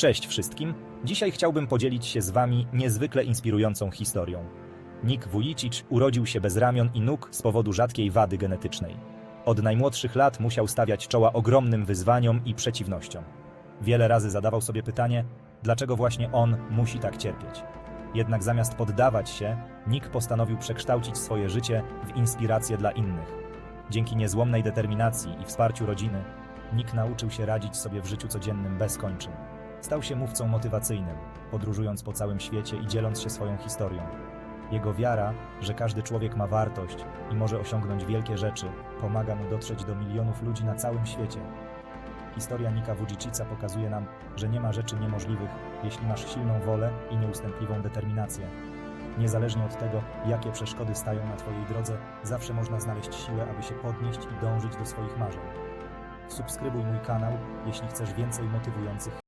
Cześć wszystkim. Dzisiaj chciałbym podzielić się z Wami niezwykle inspirującą historią. Nick Vujicic urodził się bez ramion i nóg z powodu rzadkiej wady genetycznej. Od najmłodszych lat musiał stawiać czoła ogromnym wyzwaniom i przeciwnościom. Wiele razy zadawał sobie pytanie, dlaczego właśnie on musi tak cierpieć. Jednak zamiast poddawać się, Nick postanowił przekształcić swoje życie w inspirację dla innych. Dzięki niezłomnej determinacji i wsparciu rodziny, Nick nauczył się radzić sobie w życiu codziennym bez kończyn. Stał się mówcą motywacyjnym, podróżując po całym świecie i dzieląc się swoją historią. Jego wiara, że każdy człowiek ma wartość i może osiągnąć wielkie rzeczy, pomaga mu dotrzeć do milionów ludzi na całym świecie. Historia Nika Vujicica pokazuje nam, że nie ma rzeczy niemożliwych, jeśli masz silną wolę i nieustępliwą determinację. Niezależnie od tego, jakie przeszkody stają na Twojej drodze, zawsze można znaleźć siłę, aby się podnieść i dążyć do swoich marzeń. Subskrybuj mój kanał, jeśli chcesz więcej motywujących